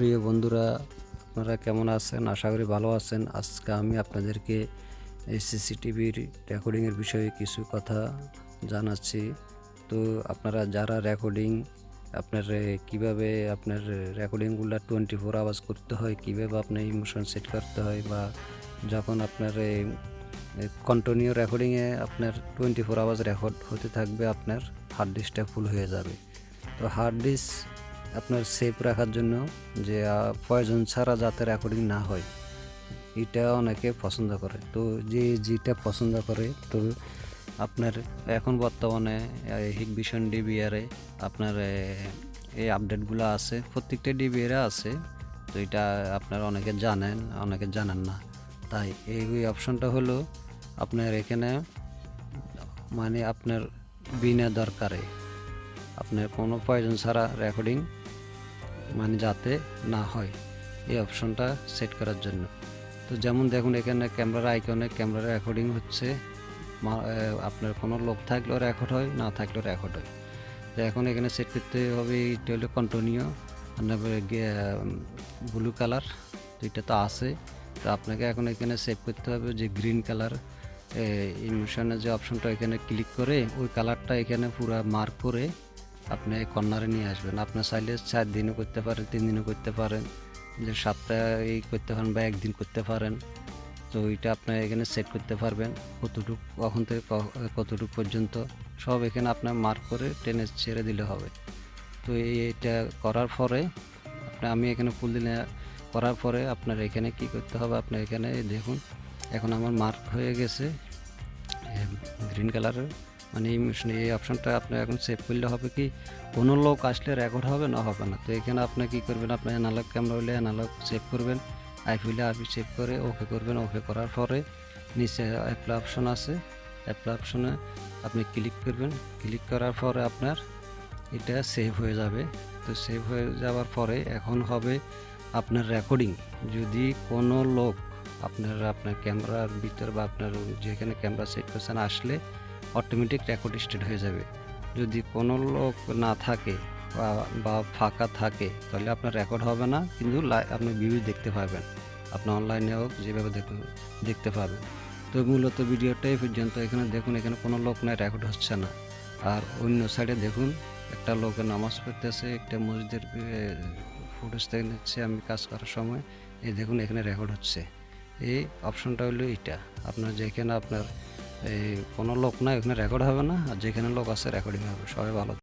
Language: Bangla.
প্রিয় বন্ধুরা, আপনারা কেমন আছেন? আশা করি ভালো আছেন। আজকে আমি আপনাদেরকে এই সিসিটিভির রেকর্ডিংয়ের বিষয়ে কিছু কথা জানাচ্ছি। তো আপনারা যারা রেকর্ডিং, আপনার কীভাবে আপনার রেকর্ডিংগুলো টোয়েন্টি ফোর আওয়ার্স করতে হয়, কীভাবে আপনার ইমোশন সেট করতে হয় বা যখন আপনার কন্টিনিউ রেকর্ডিংয়ে আপনার টোয়েন্টি ফোর আওয়ার্স রেকর্ড হতে থাকবে, আপনার হার্ড ডিস্কটা ফুল হয়ে যাবে। তো হার্ড ডিস্ক আপনার সেফ রাখার জন্য যে প্রয়োজন ছাড়া যাতে রেকর্ডিং না হয়, এটা অনেকে পছন্দ করে। তো যে, যেটা পছন্দ করে, তো আপনার এখন বর্তমানে হিগভিশন ডিবিআরে আপনার এই আপডেটগুলো আছে, প্রত্যেকটা ডিবিআরে আছে। তো এটা আপনারা অনেকে জানেন অনেকে জানেন না। তাই এই অপশনটা হলো আপনার এখানে মানে আপনার বিনা দরকারে আপনার কোনো প্রয়োজন ছাড়া রেকর্ডিং মানে যাতে না হয় এই অপশনটা সেট করার জন্য। তো যেমন দেখুন, এখানে ক্যামেরার আইকনে ক্যামেরা রেকর্ডিং হচ্ছে। আপনার কোনো লোক থাকলেও রেকর্ড হয়, না থাকলেও রেকর্ড হয়। তো এখন এখানে সেট করতে হবে এটা হলো কন্টিনিউ ব্লু কালার তো এটা তো আছে। তো আপনাকে এখন এখানে সেভ করতে হবে যে গ্রিন কালার ইমোশনের যে অপশনটা এখানে ক্লিক করে, ওই কালারটা এখানে পুরো মার্ক করে আপনি এই কর্নারে নিয়ে আসবেন। আপনার চাইলে চার দিনও করতে পারেন, তিন দিনও করতে পারেন, যে সপ্তাহে এই করতে পারেন বা একদিন করতে পারেন। তো এটা আপনার এখানে সেট করতে পারবেন। কতটুকু, কখন থেকে কতটুকু পর্যন্ত, সব এখানে আপনার মার্ক করে টেনে ছেড়ে দিলে হবে। তো এটা করার পরে আপনার আমি এখানে ফুল দিলে, করার পরে আপনার এখানে কি করতে হবে? আপনার এখানে দেখুন, এখন আমার মার্ক হয়ে গেছে গ্রিন কালারের মানে এই মিশন এই অপশনটা আপনার এখন সেভ করলে হবে কি? কোনো লোক আসলে রেকর্ড হবে না হবে না। তো এখানে আপনি কী করবেন? আপনার অ্যানালগ ক্যামেরা হলে অ্যানালগ সেভ করবেন। আইপি হলে আইপি সেভ করে ওকে করবেন। ওকে করার পরে নিচে অ্যাপ্লাই অপশন আছে। অ্যাপ্লাই অপশনে আপনি ক্লিক করবেন। ক্লিক করার পরে আপনার এটা সেভ হয়ে যাবে। তো সেভ হয়ে যাওয়ার পরে এখন হবে আপনার রেকর্ডিং যদি কোনো লোক আপনার আপনার ক্যামেরার ভিতর বা আপনার যেখানে ক্যামেরা সেট করছেন আসলে অটোমেটিক রেকর্ড স্টার্ট হয়ে যাবে। যদি কোনো লোক না থাকে বা ফাঁকা থাকে, তাহলে আপনার রেকর্ড হবে না, কিন্তু আপনি ভিউ দেখতে পাবেন। আপনি অনলাইনে হোক, যেভাবে দেখ- দেখতে পাবেন। তো মূলত ভিডিওটাই পর্যন্ত। এখানে দেখুন, এখানে কোনো লোক নাই রেকর্ড হচ্ছে না। আর অন্য সাইডে দেখুন, একটা লোকের নামাজ পড়তেছে, একটা মসজিদের ফুটেজ থেকে নিচ্ছে, আমি কাজ করার সময়। এই দেখুন, এখানে রেকর্ড হচ্ছে। এই অপশনটা হলো এইটা। আপনার যেখানে আপনার এই কোনো লোক নাই, ওখানে রেকর্ড হবে না, আর যেখানে লোক আছে রেকর্ডিং হবে। সবাই ভালো